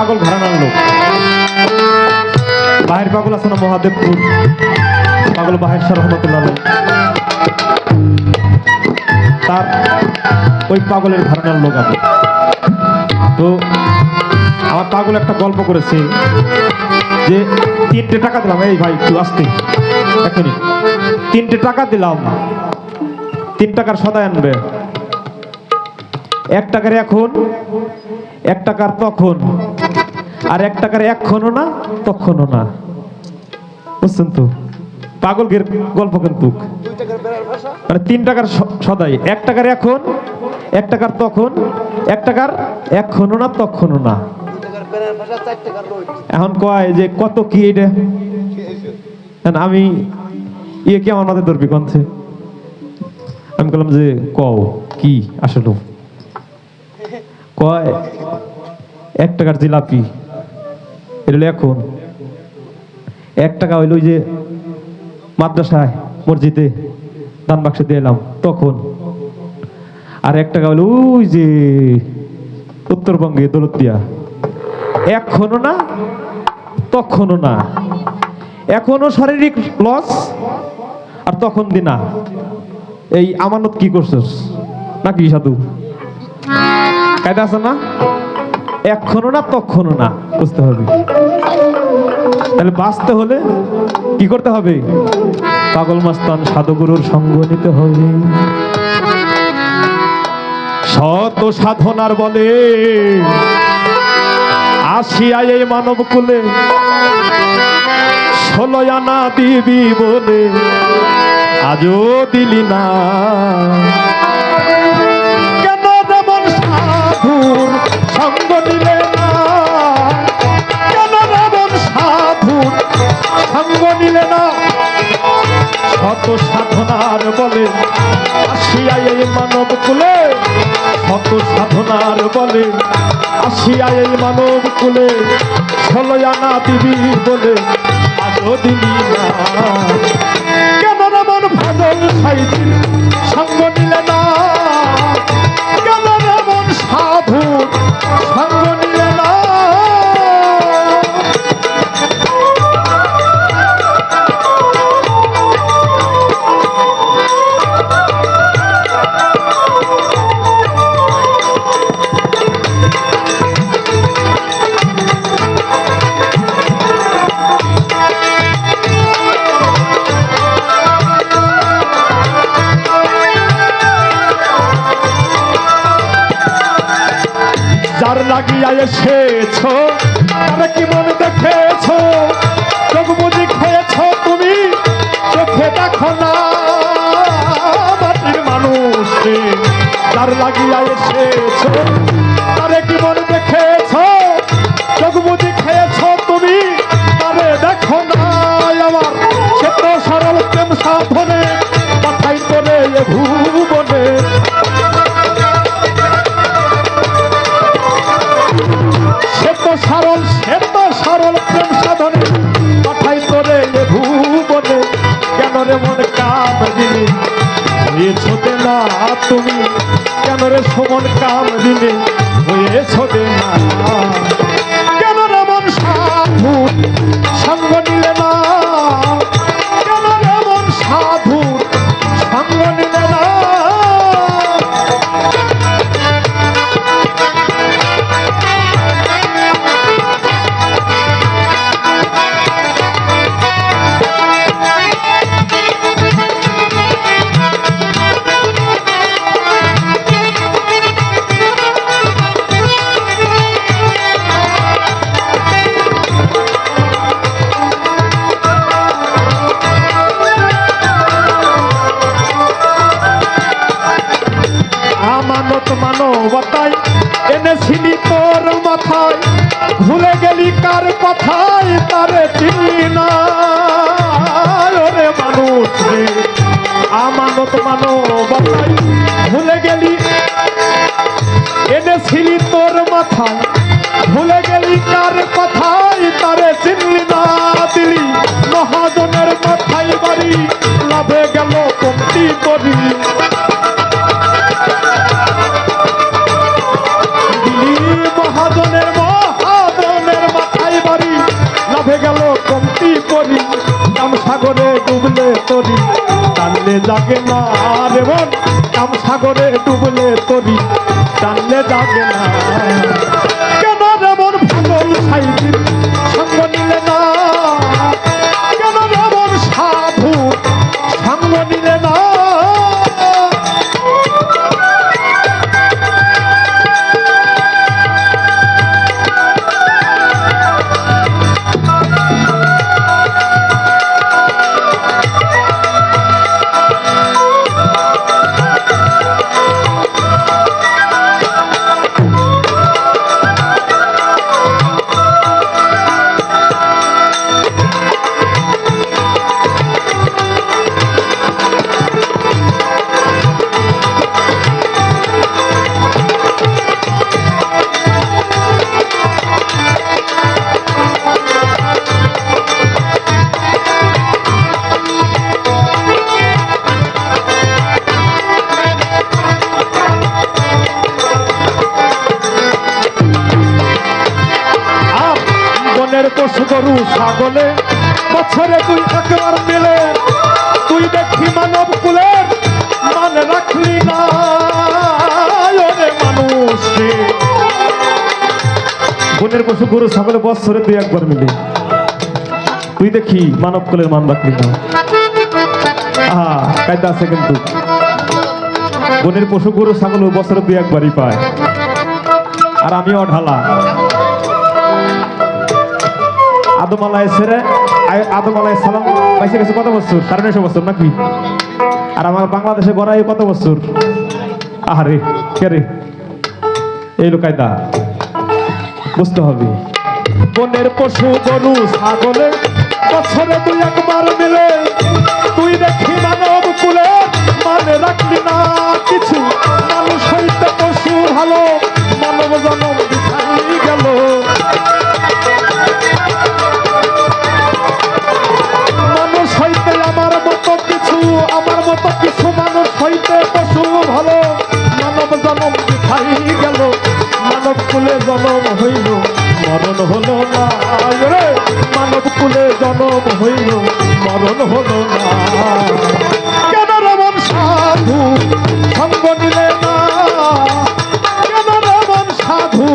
পাগল ঘরানার লোক বাহির পাগল আছে না মহাদেবপুর? পাগল বাহির শাহ রহমতুল্লাহ। তার ওই পাগলের ঘরানার লোক আমি। তো আমার পাগল একটা গল্প করেছে যে তিনটে টাকা দিলাম। এই ভাই, একটু আসতে। মিনিট। তিনটে টাকা দিলাম। তিন টাকার সদায় আনবে। এক টাকার এখন, এক টাকার তখন। আর এক টাকার এখনও না তখনও না। বুঝছেন তো? পাগল গের গল্প কিন্তু। মানে তিন টাকার সদাই। এক টাকার এখন, এক টাকার তখন, এক টাকার এখনও না তখনও না। এখন কয় যে কত কি এটা? এখন আমি ইয়ে কি আমার মাথায় ধরবি কনছে আমি বললাম যে কও, কি আসলে? কয়, এক টাকার জিলাপি। এটা এখন এক টাকা হইল যে মাদ্রাসায়, মসজিদে দান বাক্সে দিয়ে এলাম, তখন। আর এক টাকা হলো ওই যে উত্তরবঙ্গে দৌলতিয়া এখনও না? তখনও না। এখনও শারীরিক লস আর তখন দি না। এই আমানত কি করছিস? নাকি সাধু? কায়দা আছে না? এখনও না তখনও না? বুঝতে হবে। তাহলে বাঁচতে হলে কি করতে হবে? পাগল মাস্তান সাধুগুরুর সঙ্গ নিতে হবে। শত সাধনার বলে আসিয়া এই মানব কুলে ষোলো আনা দিবি বলে আজও দিলি না। কেন যেমন সাধুর সঙ্গ নিলে সঙ্গ নিলে না। শত সাধনার বলে আসিয়া এই মানব কুলে। শত সাধনার বলে আসিয়া এই মানব কুলে। ষোলো আনা দিবি বলে আজও দিলি না। কেন মন ফাজল সাইদি সঙ্গ নিলে না। কেন মন সাধু? যার লাগিয়া এসেছ? আর কি মনে দেখেছ? চোখ বুঝি খেয়েছ তুমি? চোখে দেখো না। মাটির মানুষ যার লাগিয়া এসেছ। তুমি কেন রে সুমন কাম দিলে হয়েছ না মানবতায় এনেছিলি তোর মাথায়, ভুলে গেলি কার কথায়, তারে চিনি না। মানুষ আমানত মানবতায় ভুলে গেলি, এনেছিলি তোর মাথায়, ভুলে গেলি কার তরি টানলে জাগে না রে মন কাম সাগরে ডুবলে তরি। টানলে জাগে না। পশু গরু ছাগলে বছরে তুই একবার মিলে। তুই দেখি মানব কুলের মান রাখলি না। ওরে মানুষ বনের পশু গরু, ছাগলে বছরে তুই একবার মিলে। তুই দেখি মানব কুলের মান রাখলি না। আহা, কায়দা আছে কিন্তু। বনের পশু গরু, ছাগল বছরে দুই একবারই পায়। আর আমিও ঢালা। আদম আলাহ আদম আলাহ বাইসে গেছে কত বছর? সাড়ে নয়শো বছর নাকি? আর আমার বাংলাদেশে গড়াই কত বছর? আহারে এই লোকায়দা, বুঝতে হবে। বনের পশু গরু ছাগলে, বছরে দুই একবার মিলে, তুই দেখি মানব কুলে মানে রাখলি না কিছু মানুষ। কুলে জনম হইল। মরণ হলো না রে, মানব কুলে জনম হইল। মরণ হলো না কেন রমন সাধু, সঙ্গ নিলে না? কেন রমন সাধু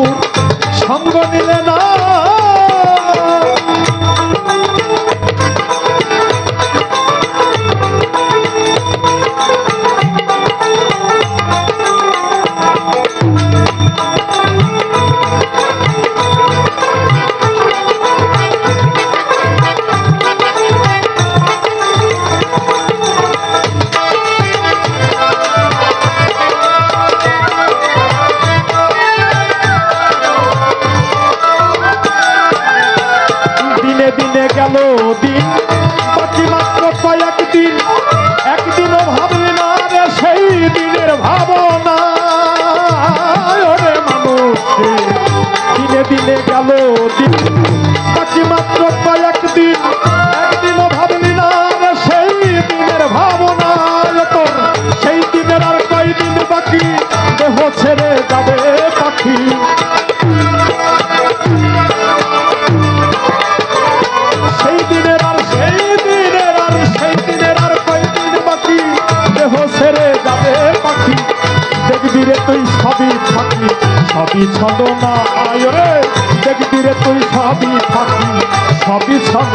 সবই ছন্দ না আয় রে। দেখবি রে তুই সবই থাকি সবই ছন্দ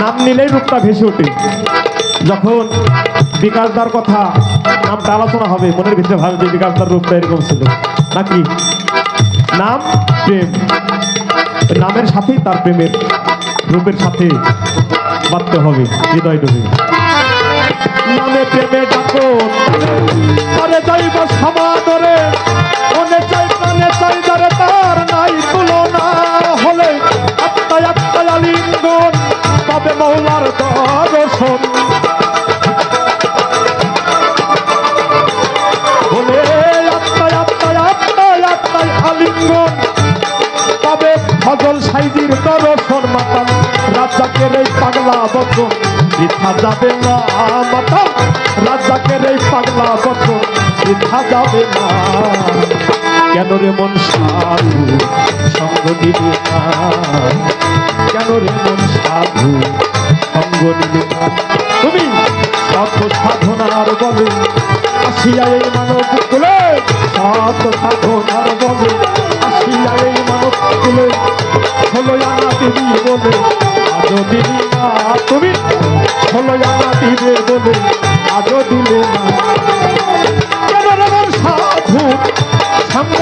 নামে নিলেই রূপটা ভেসে ওঠে। যখন বিকাশদার কথা নামটা আলোচনা হবে, মনের ভিতরে ভাবে যে বিকাশদার রূপটা এরকম ছিল। নাকি? নাম, প্রেম। নামের সাথেই তার প্রেমের, রূপের সাথে বাঁধতে হবে, হৃদয় ডুবে। নামে প্রেমে ডাকো। আরে যাইব সমাদরে, মনে চাই প্রাণে চাই ধরে তার নাই তুলনা হলে আত্মায় আত্মায় আলিঙ্গন তবে মৌলার দর্শন। ফজল সাইজির দর্শন মাতাল। রাজাকের এই পাগলা বচন। বৃথা যাবে না মাতাল রাজাকের এই পাগলা বচন বৃথা যাবে না। কেন রে মন সাধু, সঙ্গ দিবে না? কেন রে মন সাধু, সঙ্গ দিবে না? তুমি সত সাধনার বলে আসিয়া এই মানব কুলে সত সাধনার বলে আসিয়া এই মানব কুলে ষোলো আনা দিবি বলে যদি না তুমি ষোলো জানা দিবে বলে আজও দিলে সাধু সাম্য